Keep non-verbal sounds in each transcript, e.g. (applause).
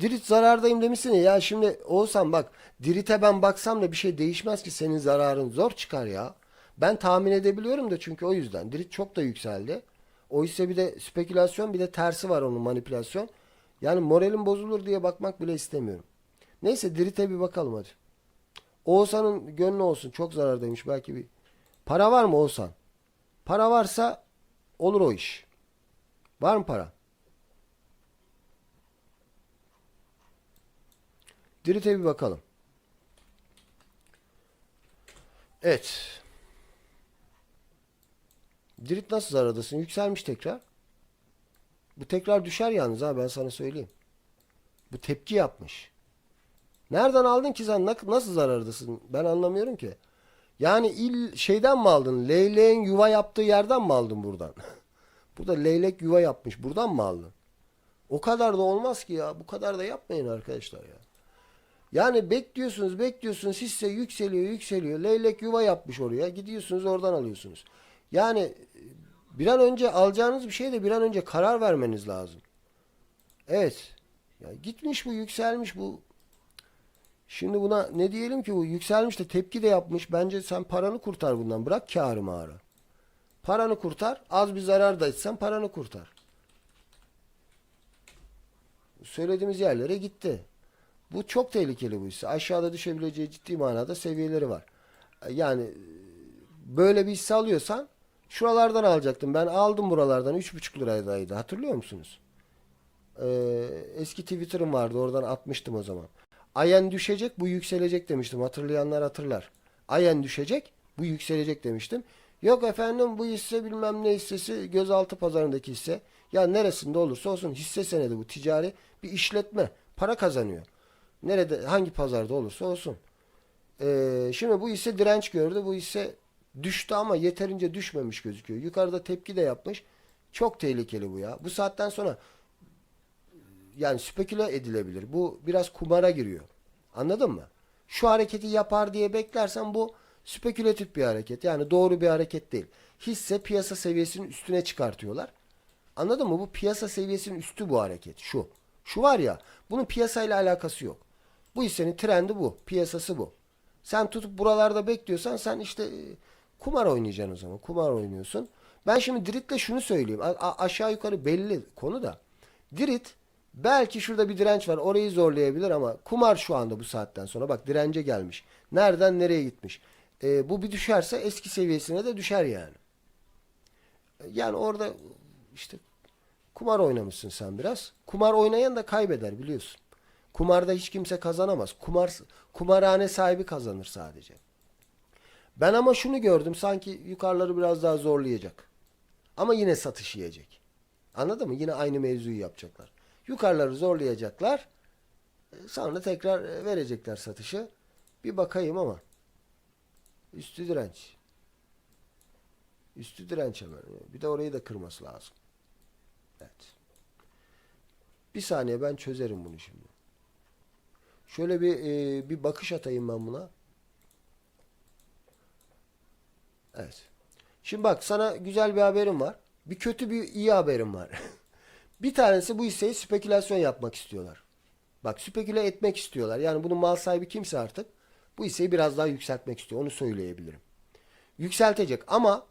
Dirit zarardayım demişsin ya. Şimdi Oğuzhan bak Dirit'e ben baksam da bir şey değişmez ki senin zararın zor çıkar ya. Ben tahmin edebiliyorum da çünkü o yüzden. Dirit çok da yükseldi. O ise bir de spekülasyon bir de tersi var onun manipülasyon. Yani moralim bozulur diye bakmak bile istemiyorum. Neyse Dirit'e bir bakalım hadi. Oğuzhan'ın gönlü olsun. Çok zarardaymış belki bir. Para var mı Oğuzhan? Para varsa olur o iş. Var mı para? Dirit'e bir bakalım. Evet. Dirit nasıl zarardasın? Yükselmiş tekrar. Bu tekrar düşer yalnız ha ben sana söyleyeyim. Bu tepki yapmış. Nereden aldın ki sen? Nasıl zarardasın? Ben anlamıyorum ki. Yani il şeyden mi aldın? Leyleğin yuva yaptığı yerden mi aldın buradan? (laughs) Burada leylek yuva yapmış. Buradan mı aldın? O kadar da olmaz ki ya. Bu kadar da yapmayın arkadaşlar ya. Yani bekliyorsunuz, bekliyorsunuz. Hisse yükseliyor, yükseliyor. Leylek yuva yapmış oraya. Gidiyorsunuz oradan alıyorsunuz. Yani e, bir an önce alacağınız bir şeyde bir an önce karar vermeniz lazım. Evet. Ya gitmiş bu, yükselmiş bu. Şimdi buna ne diyelim ki bu yükselmiş de tepki de yapmış. Bence sen paranı kurtar bundan. Bırak kârı mağara. Paranı kurtar. Az bir zarar da etsen paranı kurtar. Söylediğimiz yerlere gitti. Bu çok tehlikeli bu hisse. Aşağıda düşebileceği ciddi manada seviyeleri var. Yani e, böyle bir hisse alıyorsan şuralardan alacaktım. Ben aldım buralardan 3,5 liraydı. Hatırlıyor musunuz? Ee, eski Twitter'ım vardı. Oradan atmıştım o zaman. Ayen düşecek, bu yükselecek demiştim. Hatırlayanlar hatırlar. Ayen düşecek, bu yükselecek demiştim. Yok efendim bu hisse bilmem ne hissesi gözaltı pazarındaki hisse. Ya neresinde olursa olsun hisse senedi bu ticari bir işletme. Para kazanıyor. Nerede hangi pazarda olursa olsun. Ee, şimdi bu hisse direnç gördü. Bu hisse düştü ama yeterince düşmemiş gözüküyor. Yukarıda tepki de yapmış. Çok tehlikeli bu ya. Bu saatten sonra yani speküle edilebilir. Bu biraz kumara giriyor. Anladın mı? Şu hareketi yapar diye beklersen bu spekülatif bir hareket. Yani doğru bir hareket değil. Hisse piyasa seviyesinin üstüne çıkartıyorlar. Anladın mı? Bu piyasa seviyesinin üstü bu hareket. Şu. Şu var ya. Bunun piyasayla alakası yok. Bu hissenin trendi bu. Piyasası bu. Sen tutup buralarda bekliyorsan sen işte e, kumar oynayacaksın o zaman. Kumar oynuyorsun. Ben şimdi Dirit'le şunu söyleyeyim. A- aşağı yukarı belli konu da. Dirit belki şurada bir direnç var. Orayı zorlayabilir ama kumar şu anda bu saatten sonra. Bak dirence gelmiş. Nereden nereye gitmiş. E, bu bir düşerse eski seviyesine de düşer yani. Yani orada işte kumar oynamışsın sen biraz. Kumar oynayan da kaybeder biliyorsun. Kumarda hiç kimse kazanamaz. Kumar kumarhane sahibi kazanır sadece. Ben ama şunu gördüm sanki yukarıları biraz daha zorlayacak. Ama yine satış yiyecek. Anladın mı? Yine aynı mevzuyu yapacaklar. Yukarıları zorlayacaklar. e, Sonra tekrar e, verecekler satışı. Bir bakayım ama. Üstü direnç. Üstü direnç hemen. Bir de orayı da kırması lazım. Evet. Bir saniye ben çözerim bunu şimdi. Şöyle bir e, bir bakış atayım ben buna. Evet. Şimdi bak sana güzel bir haberim var. Bir kötü bir iyi haberim var. (laughs) bir tanesi bu hisseyi spekülasyon yapmak istiyorlar. Bak speküle etmek istiyorlar. Yani bunun mal sahibi kimse artık bu hisseyi biraz daha yükseltmek istiyor. Onu söyleyebilirim. Yükseltecek ama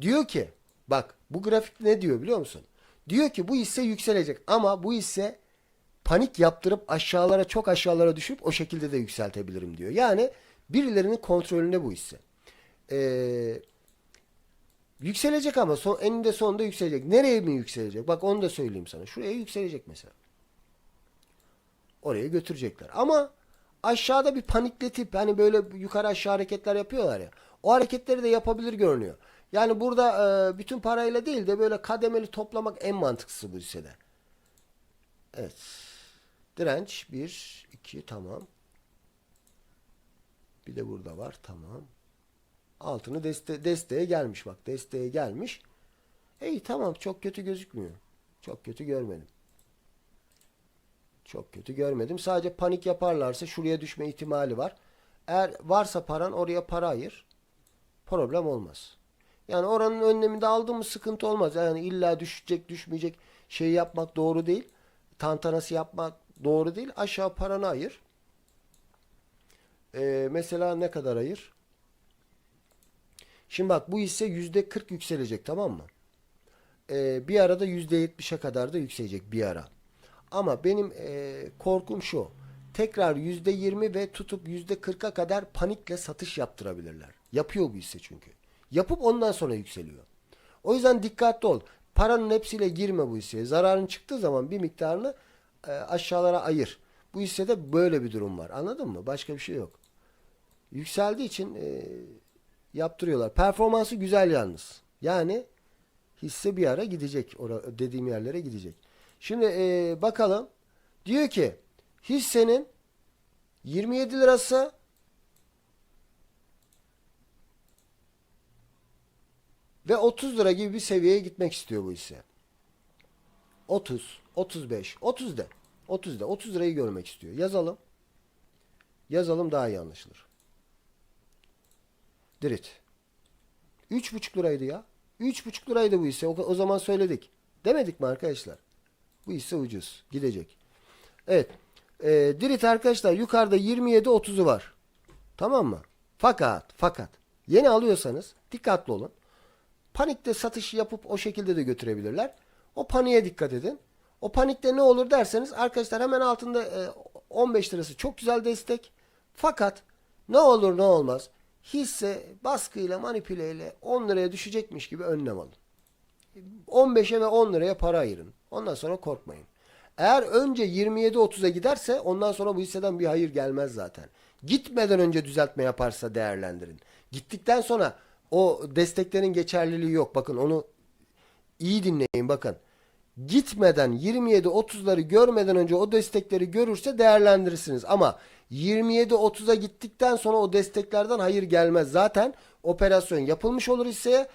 diyor ki bak bu grafik ne diyor biliyor musun? Diyor ki bu hisse yükselecek ama bu hisse panik yaptırıp aşağılara çok aşağılara düşüp o şekilde de yükseltebilirim diyor. Yani birilerinin kontrolünde bu hisse. Ee, yükselecek ama son, eninde sonunda yükselecek. Nereye mi yükselecek? Bak onu da söyleyeyim sana. Şuraya yükselecek mesela. Oraya götürecekler. Ama aşağıda bir panikletip hani böyle yukarı aşağı hareketler yapıyorlar ya. O hareketleri de yapabilir görünüyor. Yani burada e, bütün parayla değil de böyle kademeli toplamak en mantıklısı bu hissede. Evet. Direnç 1, 2 tamam. Bir de burada var tamam. Altını deste desteğe gelmiş bak. Desteğe gelmiş. İyi tamam çok kötü gözükmüyor. Çok kötü görmedim. Çok kötü görmedim. Sadece panik yaparlarsa şuraya düşme ihtimali var. Eğer varsa paran oraya para ayır. Problem olmaz. Yani oranın önleminde aldığımız sıkıntı olmaz. Yani illa düşecek düşmeyecek şey yapmak doğru değil. Tantanası yapmak doğru değil. Aşağı paranı ayır. Ee, mesela ne kadar ayır? Şimdi bak bu hisse yüzde 40 yükselecek tamam mı? Ee, bir arada yüzde 70'e kadar da yükselecek bir ara. Ama benim e, korkum şu. Tekrar yüzde 20 ve tutup yüzde 40'a kadar panikle satış yaptırabilirler. Yapıyor bu hisse çünkü. Yapıp ondan sonra yükseliyor. O yüzden dikkatli ol. Paranın hepsiyle girme bu hisseye. Zararın çıktığı zaman bir miktarını e, aşağılara ayır. Bu hissede böyle bir durum var. Anladın mı? Başka bir şey yok. Yükseldiği için e, yaptırıyorlar. Performansı güzel yalnız. Yani hisse bir ara gidecek. Dediğim yerlere gidecek. Şimdi e, bakalım. Diyor ki hissenin 27 lirası ve 30 lira gibi bir seviyeye gitmek istiyor bu hisse. 30, 35, 30 de. 30 de. 30 lirayı görmek istiyor. Yazalım. Yazalım daha iyi anlaşılır. Dirit. 3,5 liraydı ya. 3,5 liraydı bu hisse. O, zaman söyledik. Demedik mi arkadaşlar? Bu hisse ucuz. Gidecek. Evet. Ee, Dirit arkadaşlar yukarıda 27-30'u var. Tamam mı? Fakat fakat yeni alıyorsanız dikkatli olun. Panikte satış yapıp o şekilde de götürebilirler. O paniğe dikkat edin. O panikte ne olur derseniz arkadaşlar hemen altında e, 15 lirası çok güzel destek. Fakat ne olur ne olmaz hisse baskıyla manipüleyle 10 liraya düşecekmiş gibi önlem alın. 15'e ve 10 liraya para ayırın. Ondan sonra korkmayın. Eğer önce 27-30'a giderse ondan sonra bu hisseden bir hayır gelmez zaten. Gitmeden önce düzeltme yaparsa değerlendirin. Gittikten sonra o desteklerin geçerliliği yok. Bakın onu iyi dinleyin bakın. Gitmeden 27-30'ları görmeden önce o destekleri görürse değerlendirirsiniz. Ama 27-30'a gittikten sonra o desteklerden hayır gelmez. Zaten operasyon yapılmış olur hisseye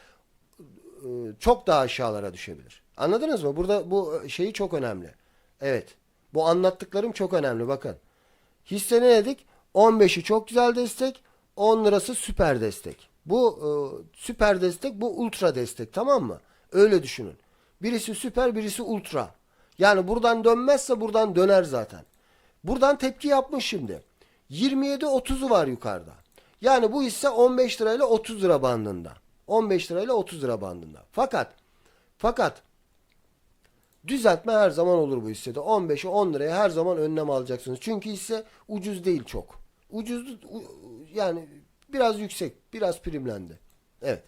e, çok daha aşağılara düşebilir. Anladınız mı? Burada bu şeyi çok önemli. Evet. Bu anlattıklarım çok önemli bakın. Hisse ne dedik? 15'i çok güzel destek, 10 lirası süper destek. Bu e, süper destek, bu ultra destek tamam mı? Öyle düşünün. Birisi süper, birisi ultra. Yani buradan dönmezse buradan döner zaten. Buradan tepki yapmış şimdi. 27-30'u var yukarıda. Yani bu hisse 15 lirayla 30 lira bandında. 15 lirayla 30 lira bandında. Fakat fakat düzeltme her zaman olur bu hissede. 15'e 10 liraya her zaman önlem alacaksınız. Çünkü hisse ucuz değil çok. Ucuz yani biraz yüksek, biraz primlendi. Evet.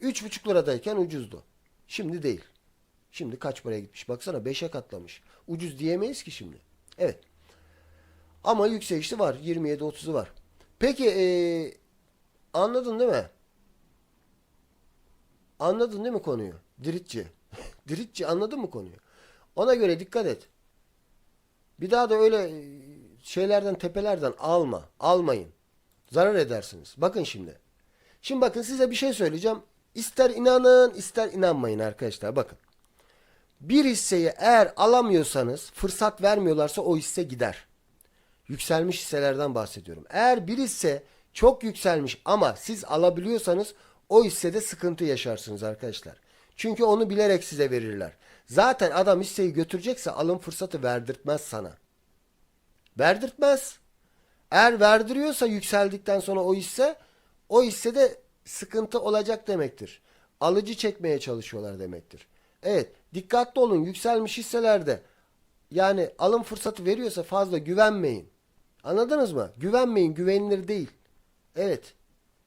3,5 liradayken ucuzdu. Şimdi değil. Şimdi kaç paraya gitmiş? Baksana 5'e katlamış. Ucuz diyemeyiz ki şimdi. Evet. Ama yükselişi var. 27-30'u var. Peki ee, anladın değil mi? Anladın değil mi konuyu? Diritçi. (laughs) Diritçi anladın mı konuyu? Ona göre dikkat et. Bir daha da öyle e, şeylerden tepelerden alma. Almayın. Zarar edersiniz. Bakın şimdi. Şimdi bakın size bir şey söyleyeceğim. İster inanın ister inanmayın arkadaşlar. Bakın. Bir hisseyi eğer alamıyorsanız fırsat vermiyorlarsa o hisse gider. Yükselmiş hisselerden bahsediyorum. Eğer bir hisse çok yükselmiş ama siz alabiliyorsanız o hissede sıkıntı yaşarsınız arkadaşlar. Çünkü onu bilerek size verirler. Zaten adam hisseyi götürecekse alım fırsatı verdirtmez sana. Verdirtmez. Eğer verdiriyorsa yükseldikten sonra o hisse o hissede sıkıntı olacak demektir. Alıcı çekmeye çalışıyorlar demektir. Evet dikkatli olun yükselmiş hisselerde yani alım fırsatı veriyorsa fazla güvenmeyin. Anladınız mı? Güvenmeyin güvenilir değil. Evet.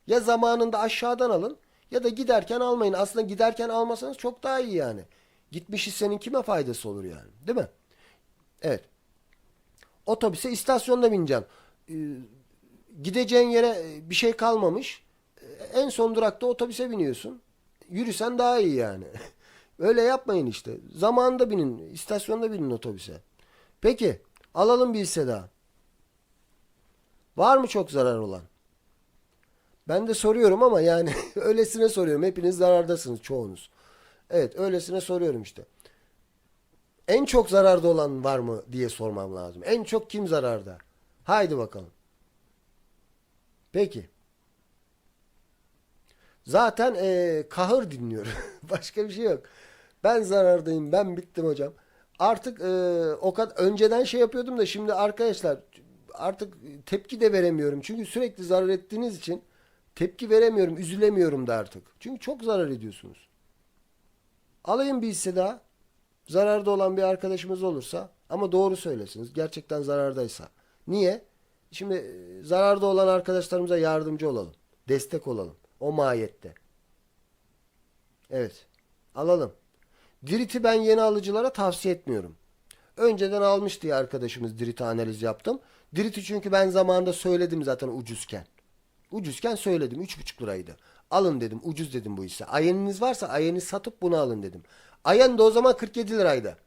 Ya zamanında aşağıdan alın ya da giderken almayın. Aslında giderken almasanız çok daha iyi yani. Gitmiş hissenin kime faydası olur yani. Değil mi? Evet. Otobüse istasyonda bineceksin. Ee, gideceğin yere bir şey kalmamış. En son durakta otobüse biniyorsun. Yürüsen daha iyi yani. (laughs) Öyle yapmayın işte. Zamanında binin. istasyonda binin otobüse. Peki. Alalım bir hisse daha. Var mı çok zarar olan? Ben de soruyorum ama yani (laughs) öylesine soruyorum. Hepiniz zarardasınız çoğunuz. Evet öylesine soruyorum işte. En çok zararda olan var mı diye sormam lazım. En çok kim zararda? Haydi bakalım. Peki. Zaten eee kahır dinliyor. (laughs) Başka bir şey yok. Ben zarardayım, ben bittim hocam. Artık e, o kadar önceden şey yapıyordum da şimdi arkadaşlar artık tepki de veremiyorum. Çünkü sürekli zarar ettiğiniz için tepki veremiyorum, üzülemiyorum da artık. Çünkü çok zarar ediyorsunuz. Alayım bir hisse daha. Zararda olan bir arkadaşımız olursa ama doğru söylesiniz. Gerçekten zarardaysa. Niye? Şimdi e, zararda olan arkadaşlarımıza yardımcı olalım. Destek olalım. O mahiyette. Evet. Alalım. Dirit'i ben yeni alıcılara tavsiye etmiyorum. Önceden almış diye arkadaşımız Dirit'i analiz yaptım. Dirit'i çünkü ben zamanında söyledim zaten ucuzken. Ucuzken söyledim. 3,5 liraydı. Alın dedim. Ucuz dedim bu hisse. Ayeniniz varsa ayeni satıp bunu alın dedim. Ayen de o zaman 47 liraydı.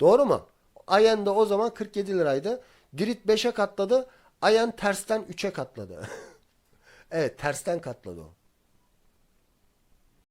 Doğru mu? Ayen de o zaman 47 liraydı. Dirit 5'e katladı. Ayen tersten 3'e katladı. (laughs) evet tersten katladı o.